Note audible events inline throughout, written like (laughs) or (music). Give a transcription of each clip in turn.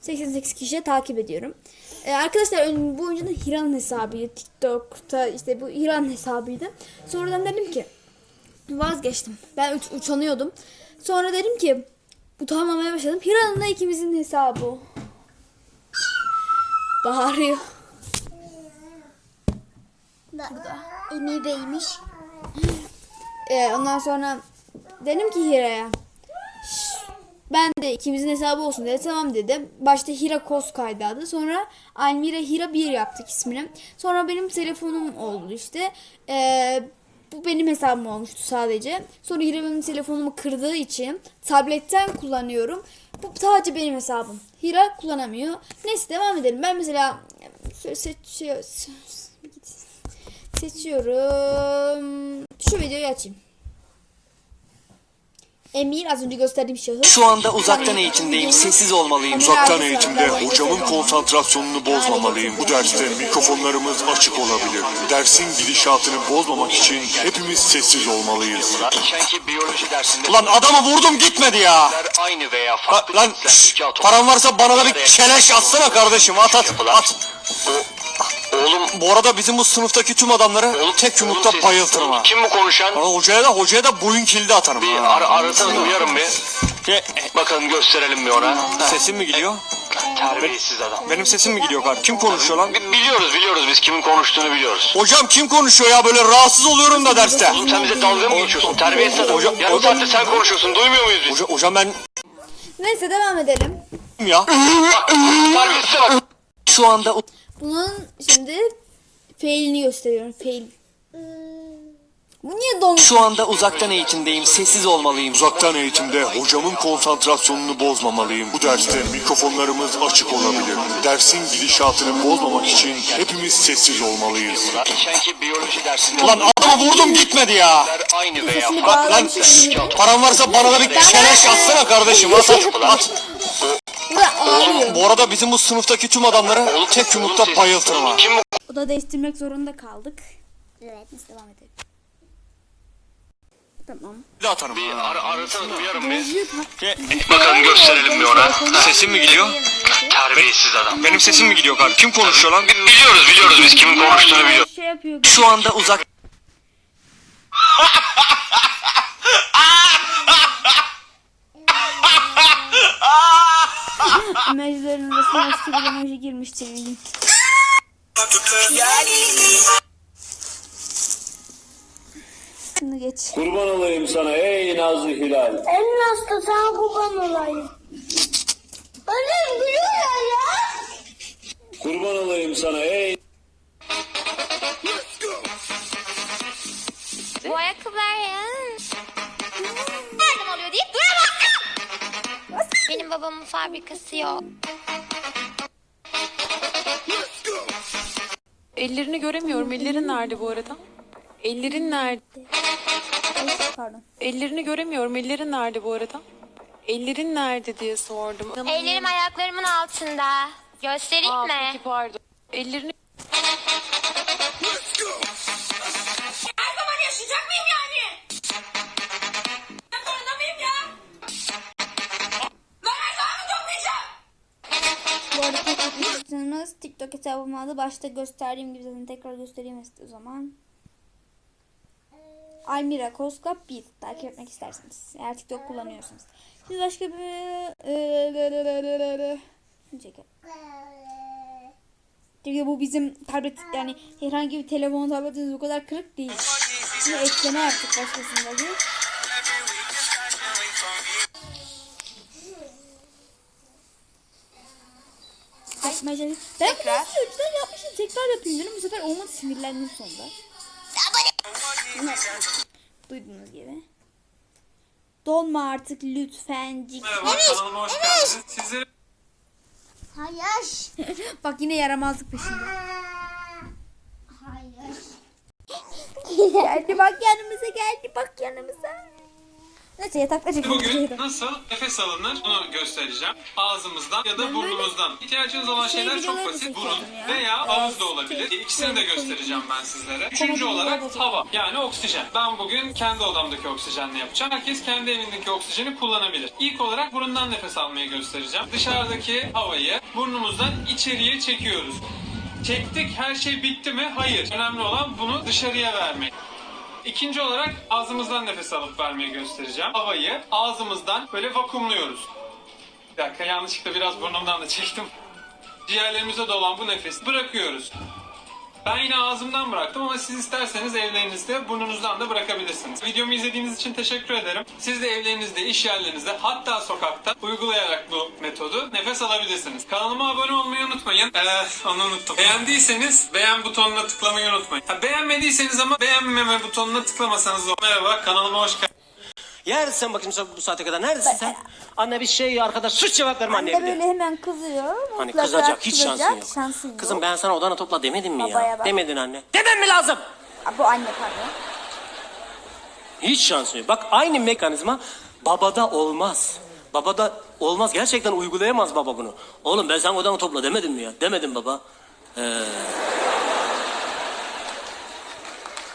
...88 kişiye takip ediyorum. Ee, arkadaşlar bu önceden Hira'nın hesabıydı. TikTok'ta işte bu Hira'nın hesabıydı. Sonradan dedim ki vazgeçtim. Ben uç- utanıyordum. Sonra dedim ki utanmamaya başladım. Hira'nın da ikimizin hesabı. Bağırıyor. Emi Bey'miş. Ee, ondan sonra dedim ki Hira'ya "Şş, ben de ikimizin hesabı olsun dedi. Tamam dedim. Başta Hira Koskay'dı adı. Sonra Almira Hira 1 yaptık ismini. Sonra benim telefonum oldu işte. Ee, bu benim hesabım olmuştu sadece. Sonra Hira benim telefonumu kırdığı için tabletten kullanıyorum. Bu sadece benim hesabım. Hira kullanamıyor. Neyse devam edelim. Ben mesela şöyle seçiyor, seçiyorum. Şu videoyu açayım. Emir az önce gösterdiğim şahıs. Şu anda uzaktan eğitimdeyim. Sessiz olmalıyım. Uzaktan eğitimde hocamın konsantrasyonunu bozmamalıyım. Bu derste mikrofonlarımız açık olabilir. Dersin gidişatını bozmamak için hepimiz sessiz olmalıyız. Geçenki biyoloji dersinde Ulan adamı vurdum gitmedi ya. aynı veya La- farklı lan şşş, varsa bana da bir keleş atsana kardeşim at at at. Oğlum Bu arada bizim bu sınıftaki tüm adamları Oğlum, tek oğlum yumrukta ses- bayıltırım ha. Kim bu konuşan? Sonra hocaya da hocaya da boyun kilidi atarım Bir ha. ar arasanız uyarım bir. Şey, Bakalım gösterelim bir ona. sesim mi gidiyor? Terbiyesiz adam. Benim sesim mi gidiyor kardeşim? Kim konuşuyor lan? Bi- Biliyoruz biliyoruz biz kimin konuştuğunu biliyoruz. Hocam kim konuşuyor ya böyle rahatsız oluyorum da derste. Oğlum sen bize dalga mı geçiyorsun? Terbiyesiz adam. Hocam- Yarım hocam- saattir sen konuşuyorsun. Duymuyor muyuz biz? Hoca, hocam ben Neyse devam edelim. ya. Terbiyesize bak. Şu anda Bunun şimdi failini gösteriyorum. Fail. Bu niye donmuş? Şu anda uzaktan eğitimdeyim. Sessiz olmalıyım. Uzaktan eğitimde hocamın konsantrasyonunu bozmamalıyım. Bu derste mikrofonlarımız açık olabilir. Dersin gidişatını bozmamak için hepimiz sessiz olmalıyız. Geçenki biyoloji dersinde Ulan adamı vurdum gitmedi ya. aynı veya Sesini farklı Lan bağlamış. şşş, paran varsa bana da bir keleş atsana kardeşim at at at. Ağrıyor. Bu arada bizim bu sınıftaki tüm adamları tek yumrukta bayıltırım ha. Kim bu? Oda değiştirmek zorunda kaldık. Evet. Neyse devam edelim. Tamam. Bir de atarım Bir ar arasanız uyarım bir. Şey, Bakalım gösterelim bir ona. Sesim mi gidiyor? Terbiyesiz adam. Benim sesim mi gidiyor kardeşim? Kim konuşuyor lan? Bi- Biliyoruz biliyoruz biz kimin konuştuğunu biliyoruz. Şey yapıyor. Şu anda uzak Emojilerin arasına eski bir emoji girmişti. eminim. Şimdi geç. Kurban olayım sana ey Nazlı Hilal. En hasta sana kurban olayım. Annem gülüyor ya. Kurban olayım sana ey babamın fabrikası yok. Ellerini göremiyorum. Ellerin nerede bu arada? Ellerin nerede? Pardon. Ellerini göremiyorum. Ellerin nerede bu arada? Ellerin nerede diye sordum. Ellerim ayaklarımın altında. Göstereyim Aa, mi? peki pardon. Ellerini hesabım adı başta gösterdiğim gibi zaten tekrar göstereyim o zaman. Almira Koska 1 takip etmek isterseniz. Eğer TikTok kullanıyorsanız. Şimdi başka bir... Şimdi çekelim. Çünkü bu bizim tablet yani herhangi bir telefon tabletimiz o kadar kırık değil. Şimdi ekleme yaptık başkasındaki. Yapmaya çalışıyorum. Ben tekrar. bunu önceden yapmışım tekrar yapayım dedim. Bu sefer olmadı sinirlendim sonunda. Duyduğunuz gibi. Donma artık lütfen. Hayır. (laughs) Bak yine yaramazlık peşinde. Hayır. geldi bak yanımıza geldi bak yanımıza. Neyse yatakta çekelim. Bugün nasıl nefes alınır bunu göstereceğim. Ağzımızdan ya da burnumuzdan. İhtiyacınız olan şey şeyler çok videoları basit. çekiyorum Burun ya. veya ağız da olabilir. İkisini de göstereceğim ben sizlere. Üçüncü olarak hava yani oksijen. Ben bugün kendi odamdaki oksijenle yapacağım. Herkes kendi evindeki oksijeni kullanabilir. İlk olarak burundan nefes almayı göstereceğim. Dışarıdaki havayı burnumuzdan içeriye çekiyoruz. Çektik her şey bitti mi? Hayır. Önemli olan bunu dışarıya vermek. İkinci olarak ağzımızdan nefes alıp vermeyi göstereceğim. Havayı ağzımızdan böyle vakumluyoruz. Bir dakika yanlışlıkla biraz burnumdan da çektim. Ciğerlerimize dolan bu nefesi bırakıyoruz. Ben yine ağzımdan bıraktım ama siz isterseniz evlerinizde burnunuzdan da bırakabilirsiniz. Videomu izlediğiniz için teşekkür ederim. Siz de evlerinizde, iş yerlerinizde hatta sokakta uygulayarak bu metodu nefes alabilirsiniz. Kanalıma abone olmayı unutmayın. Ee, onu unuttum. Beğendiyseniz beğen butonuna tıklamayı unutmayın. Ha, beğenmediyseniz ama beğenmeme butonuna tıklamasanız da merhaba kanalıma hoş geldiniz. Neredesin bakayım sen bu saate kadar? Neredesin sen? Anne bir şey arkadaş suç cevap verme anne Anne bir de. böyle hemen kızıyor. Hani mutlaka kızacak hiç şansın kızacak, yok. şansın yok. Kızım ben sana odana topla demedim mi Babaya ya? bak. Demedin anne. Demem mi lazım? Aa, Bu anne pardon. Hiç şansın yok. Bak aynı mekanizma babada olmaz. Babada olmaz. Gerçekten uygulayamaz baba bunu. Oğlum ben sana odana topla demedim mi ya? Demedim baba. Ee...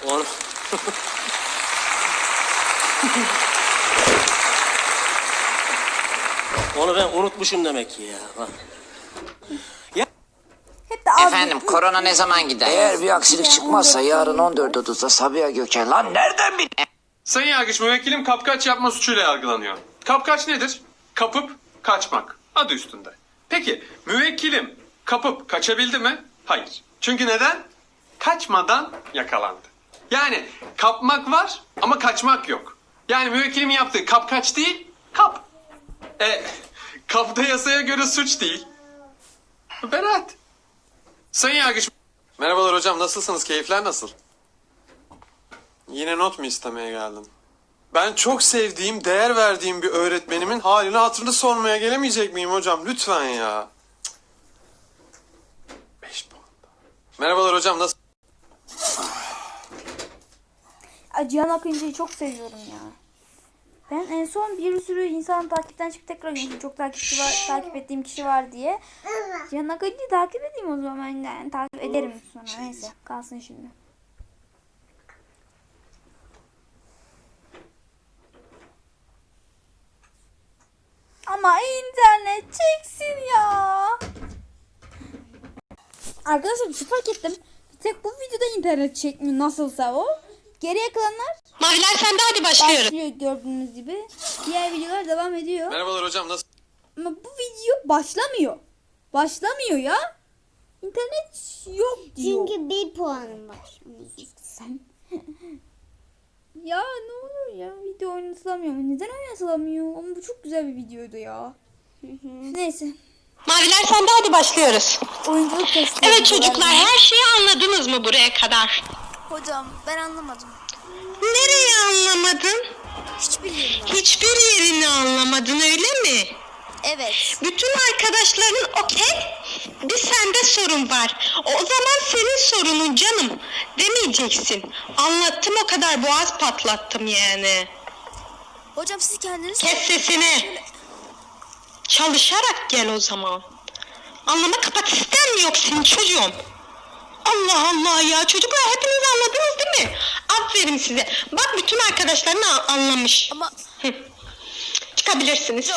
Oğlum. (laughs) Onu ben unutmuşum demek ki ya. Bak. Hep de az Efendim korona ne zaman gider? Eğer bir aksilik çıkmazsa yarın 14.30'da Sabiha Gökçen. Lan nereden bil? Sayın Yargıç müvekkilim kapkaç yapma suçuyla yargılanıyor. Kapkaç nedir? Kapıp kaçmak. Adı üstünde. Peki müvekkilim kapıp kaçabildi mi? Hayır. Çünkü neden? Kaçmadan yakalandı. Yani kapmak var ama kaçmak yok. Yani müvekkilimin yaptığı kapkaç değil, kap. E, kapta yasaya göre suç değil. Beraat. Sayın Yargıç... Merhabalar hocam nasılsınız? Keyifler nasıl? Yine not mu istemeye geldim? Ben çok sevdiğim, değer verdiğim bir öğretmenimin halini hatırını sormaya gelemeyecek miyim hocam? Lütfen ya. Beş puan. Merhabalar hocam nasıl? Cihan Akıncı'yı çok seviyorum ya. Ben en son bir sürü insan takipten çıkıp tekrar görmüştüm. Çok takipçi var, takip ettiğim kişi var diye. Cihan Akıncı'yı takip edeyim o zaman. Yani, takip ederim sonra. Neyse kalsın şimdi. Ama internet çeksin ya. Arkadaşlar bir şey fark ettim. Bir tek bu videoda internet çekmiyor nasılsa o. Geriye kalanlar Maviler sende hadi başlıyoruz. başlıyor gördüğünüz gibi. Diğer videolar devam ediyor. Merhabalar hocam nasıl? Ama bu video başlamıyor. Başlamıyor ya. İnternet yok diyor. Çünkü bir puanım var. Sen. (laughs) ya ne olur ya video oynatılamıyor mu? Neden oynatılamıyor? Ama bu çok güzel bir videoydu ya. Neyse. Maviler sende hadi başlıyoruz. Oyunculuk testi. Evet çocuklar her şeyi anladınız mı buraya kadar? Hocam ben anlamadım. Nereyi anlamadın? Hiçbir yerim yok. Hiçbir yerini anlamadın öyle mi? Evet. Bütün arkadaşların okey. Bir sende sorun var. O zaman senin sorunun canım. Demeyeceksin. Anlattım o kadar boğaz patlattım yani. Hocam siz kendiniz Kes sesini. Çalışarak gel o zaman. Anlama kapasiten mi yok senin çocuğum? Allah Allah ya çocuklar hepiniz anladınız değil mi? Aferin size. Bak bütün arkadaşların a- anlamış. Ama Hı. Çıkabilirsiniz.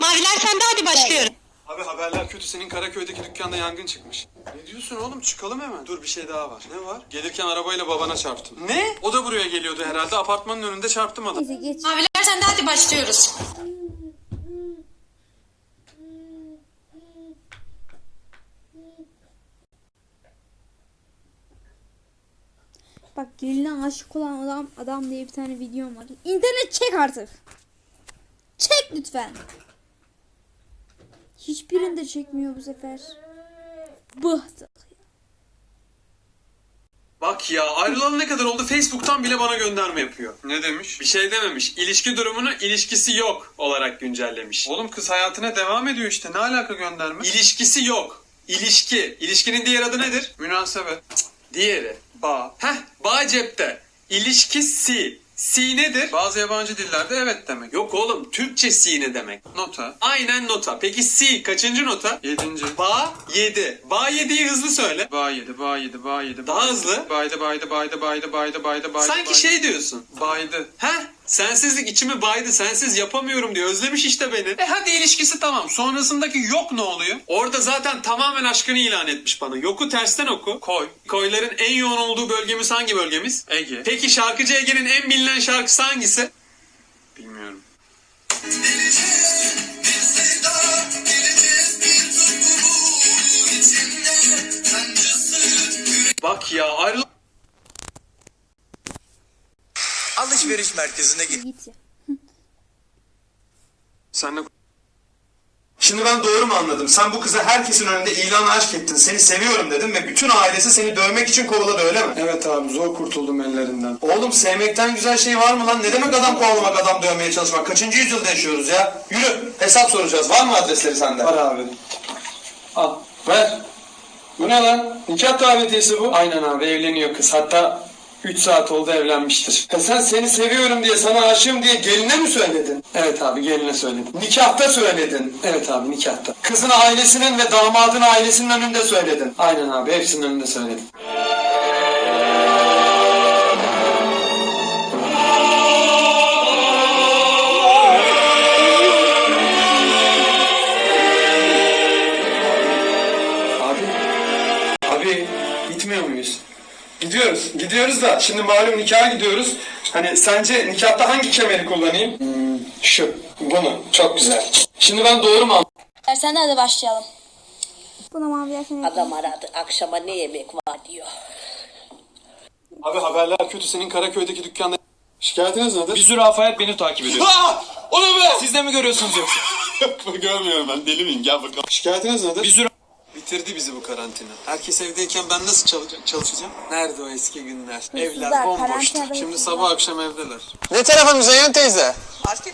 Maviler sende hadi başlıyorum. Abi haberler kötü. Senin Karaköy'deki dükkanda yangın çıkmış. Ne diyorsun oğlum? Çıkalım hemen. Dur bir şey daha var. Ne var? Gelirken arabayla babana çarptım. Ne? O da buraya geliyordu herhalde. Apartmanın önünde çarptım adam. neyse geç. Maviler sende hadi başlıyoruz. Bak geline aşık olan adam adam diye bir tane videom var. İnternet çek artık. Çek lütfen. Hiçbirinde çekmiyor bu sefer. Bıhtık. Bak ya ayrılalı ne kadar oldu Facebook'tan bile bana gönderme yapıyor. Ne demiş? Bir şey dememiş. İlişki durumunu ilişkisi yok olarak güncellemiş. Oğlum kız hayatına devam ediyor işte. Ne alaka gönderme? İlişkisi yok. İlişki. İlişkinin diğer adı nedir? Münasebet. Cık, Diğeri. Bağ. Heh bağ cepte. İlişkisi. Sine Bazı yabancı dillerde evet demek. Yok oğlum Türkçe sine demek. Nota. Aynen nota. Peki si kaçıncı nota? Yedinci. Ba yedi. Ba yediyi hızlı söyle. Ba yedi, ba yedi, ba yedi. Daha hızlı. Baydı, baydı, baydı, baydı, baydı, baydı, baydı. Sanki şey diyorsun. Baydı. Heh. Sensizlik içimi baydı. Sensiz yapamıyorum diyor. Özlemiş işte beni. E hadi ilişkisi tamam. Sonrasındaki yok ne oluyor? Orada zaten tamamen aşkını ilan etmiş bana. Yoku tersten oku. Koy. Koyların en yoğun olduğu bölgemiz hangi bölgemiz? Ege. Peki şarkıcı Ege'nin en bilinen şarkısı hangisi? Bilmiyorum. Bak ya ayrıl... Alışveriş merkezine git. Git ya. Sen de Şimdi ben doğru mu anladım? Sen bu kıza herkesin önünde ilan aşk ettin. Seni seviyorum dedin ve bütün ailesi seni dövmek için kovaladı öyle mi? Evet abi zor kurtuldum ellerinden. Oğlum sevmekten güzel şey var mı lan? Ne demek adam kovalamak, adam dövmeye çalışmak? Kaçıncı yüzyılda yaşıyoruz ya? Yürü hesap soracağız. Var mı adresleri sende? Var abi. Al ver. Bu ne lan? Nikah davetiyesi bu. Aynen abi evleniyor kız. Hatta 3 saat oldu evlenmiştir. Ya sen seni seviyorum diye sana aşığım diye geline mi söyledin? Evet abi geline söyledim. Nikahta söyledin. Evet abi nikahta. Kızın ailesinin ve damadın ailesinin önünde söyledin. Aynen abi hepsinin önünde söyledim. Gidiyoruz. Da şimdi malum nikaha gidiyoruz. Hani sence nikahta hangi kemeri kullanayım? Hmm, şu. Bunu. Çok güzel. Şimdi ben doğru mu anladım? Sen de hadi başlayalım. Buna mavi Adam aradı akşama ne yemek var diyor. Abi haberler kötü. Senin Karaköy'deki dükkanda şikayetiniz nedir? Bir zürafayet beni takip ediyor. Aa! O ne be? Siz de mi görüyorsunuz yoksa? (laughs) Görmüyorum ben. Deli miyim? Gel bakalım. Şikayetiniz nedir? Bir züra- Bitirdi bizi bu karantina. Herkes evdeyken ben nasıl çalışacağım? çalışacağım? Nerede o eski günler? Hırsızlar, Evler bomboştu. karantinada Şimdi sabah akşam evdeler. Ne tarafa Müzeyyen teyze? Fark